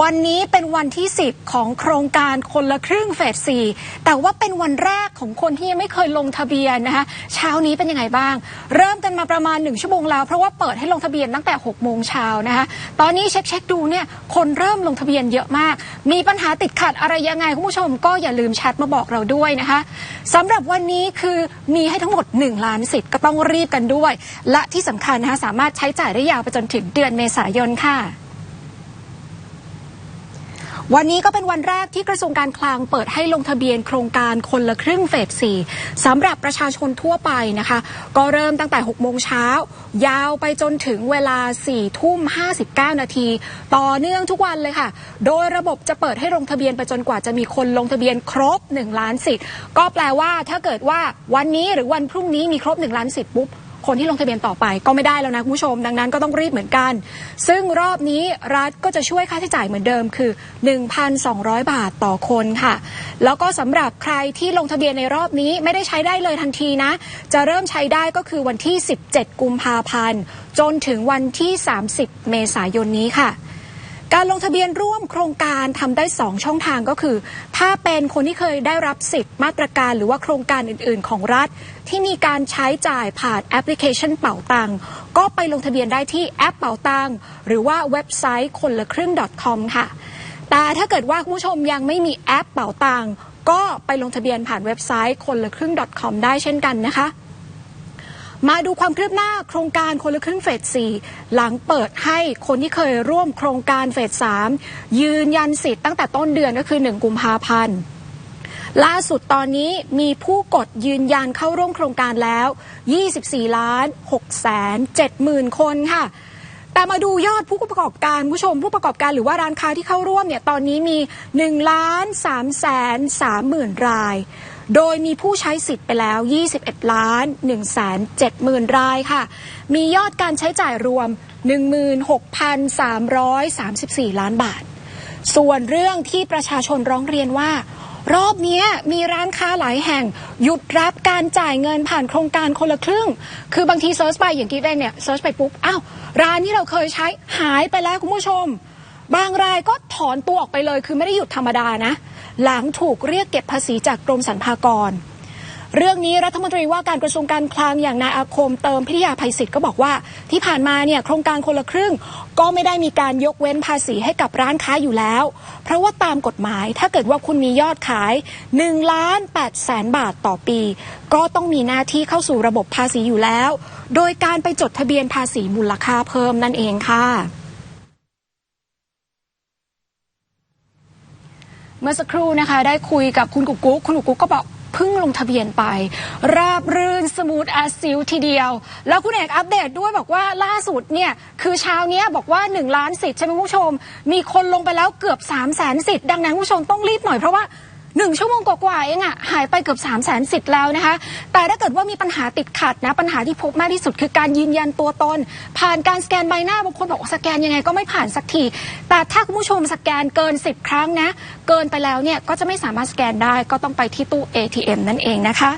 วันนี้เป็นวันที่ 10 ของโครงการคนละครึ่งเฟส4แต่ว่าเป็นวันแรกของคนที่ยังไม่เคยลงทะเบียนนะคะเช้านี้เป็นยังไงบ้าง เริ่มกันมาประมาณ 1 ชั่วโมงแล้ว เพราะว่าเปิดให้ลงทะเบียนตั้งแต่ 6 โมงเช้านะคะตอนนี้เช็คเช็คดูเนี่ยคนเริ่มลงทะเบียนเยอะมาก มีปัญหาติดขัดอะไรยังไงคุณผู้ชม ก็อย่าลืมแชทมาบอกเราด้วยนะคะสำหรับวันนี้คือมีให้ทั้งหมด 1 ล้านสิทธิ์ก็ต้องรีบกันด้วย และที่สำคัญนะคะสามารถใช้จ่ายได้ยาวไปจนถึงเดือนเมษายนค่ะ วันนี้ก็เป็นวันแรกที่กระทรวงการคลังเปิดให้ลงทะเบียนโครงการคนละครึ่งเฟส4สำหรับประชาชนทั่วไปนะคะ ก็เริ่มตั้งแต่ 6 โมงเช้า ยาวไปจนถึงเวลา 4 ทุ่ม 59 นาที ต่อเนื่องทุกวันเลยค่ะ โดยระบบจะเปิดให้ลงทะเบียนไปจนกว่าจะมีคนลงทะเบียนครบ 1 ล้านสิทธิ์ก็แปลว่าถ้าเกิดว่าวันนี้หรือวันพรุ่งนี้มีครบ 1 ล้านสิทธิ์ปุ๊บ คนที่ลงทะเบียนต่อไปก็ไม่ได้แล้วนะคุณผู้ชม ดังนั้นก็ต้องรีบเหมือนกัน ซึ่งรอบนี้รัฐก็จะช่วยค่าใช้จ่ายเหมือนเดิมคือ 1,200 บาทต่อคนค่ะ แล้วก็สำหรับใครที่ลงทะเบียนในรอบนี้ไม่ได้ใช้ได้เลยทันทีนะ จะเริ่มใช้ได้ก็คือวันที่ 17 กุมภาพันธ์ จนถึงวันที่ 30 เมษายนนี้ค่ะ การลงทะเบียนร่วมโครงการทำได้ 2 ช่องทางก็คือ ถ้าเป็นคนที่เคยได้รับสิทธิ์มาตรการหรือว่าโครงการอื่น ๆ ของรัฐ ที่มีการใช้จ่ายผ่านแอปพลิเคชันเป๋าตังก็ไปลงทะเบียนได้ที่แอปเป๋าตังหรือว่าเว็บไซต์คนละครึ่ง .com ค่ะ แต่ถ้าเกิดว่าคุณผู้ชมยังไม่มีแอปเป๋าตังก็ไปลงทะเบียนผ่านเว็บไซต์คนละครึ่ง .com ได้เช่นกันนะคะ มาดูความคืบหน้าโครงการคนละครึ่งเฟส 4 หลังเปิดให้คนที่เคยร่วมโครงการเฟส 3 ยืนยันสิทธิ์ตั้งแต่ต้นเดือนก็คือ 1 กุมภาพันธ์ล่าสุดตอนนี้มีผู้กดยืนยันเข้าร่วมโครงการแล้ว 24 ล้าน6แสน7หมื่นคนค่ะ แต่มาดูยอดผู้ประกอบการผู้ชมผู้ประกอบการหรือว่าร้านค้าที่เข้าร่วมเนี่ยตอนนี้มี 1 ล้าน3แสน3หมื่นราย โดยมีผู้ใช้สิทธิ์ไปแล้ว 21 ล้าน1แสน7หมื่นรายค่ะ มียอดการใช้จ่ายรวม 16,334 ล้านบาท ส่วนเรื่องที่ประชาชนร้องเรียนว่า รอบนี้มีร้านค้าหลายแห่ง หยุดรับการจ่ายเงินผ่านโครงการคนละครึ่ง คือบางทีเซิร์ชไปอย่างกิ๊ฟเองเนี่ยเซิร์ชไปปุ๊บอ้าวร้านที่เราเคยใช้หายไปแล้วคุณผู้ชม บางรายก็ถอนตัวออกไปเลยคือไม่ได้หยุดธรรมดานะ หลังถูกเรียกเก็บภาษีจากกรมสรรพากร เรื่องนี้รัฐมนตรีว่าการกระทรวงการคลังอย่างนายอาคมเติมพิทยาภัยศิษย์ก็บอกว่า ที่ผ่านมาเนี่ยโครงการคนละครึ่ง ก็ไม่ได้มีการยกเว้นภาษีให้กับร้านค้าอยู่แล้ว เพราะว่าตามกฎหมายถ้าเกิดว่าคุณมียอดขาย1ล้าน8แสนบาทต่อปี ก็ต้องมีหน้าที่เข้าสู่ระบบภาษีอยู่แล้ว โดยการไปจดทะเบียนภาษีมูลค่าเพิ่มนั่นเองค่ะ เมื่อสักครู่นะคะ ได้คุยกับคุณกุ๊กกุ๊กคุณกุ๊กกุ๊กก็บอกเพิ่งลงทะเบียนไป ราบรื่นสมูทอาซิลทีเดียว แล้วคุณเอกอัปเดตด้วยบอกว่าล่าสุดเนี่ย คือเช้าเนี้ยบอกว่า 1 ล้านสิทธิ์ใช่ไหมคุณผู้ชม มีคนลงไปแล้วเกือบ 3 0 0แสนสิทธิ์ดังนั้นคุณผู้ชมต้องรีบหน่อยเพราะว่า หนึ่งชั่วโมงกว่าๆเองอะหายไปเกือบ3 0 0แสนสิทธิ์แล้วนะคะ แต่ถ้าเกิดว่ามีปัญหาติดขัดนะ ปัญหาที่พบมากที่สุดคือการยืนยันตัวตน ผ่านการสแกนใบหน้าบางคนบอกว่าสแกนยังไงก็ไม่ผ่านสักที แต่ถ้าคุณผู้ชมสแกนเกิน 10 ครั้งนะ เกินไปแล้วเนี่ยก็จะไม่สามารถสแกนได้ก็ต้องไปที่ตู้ ATM นั่นเองนะคะ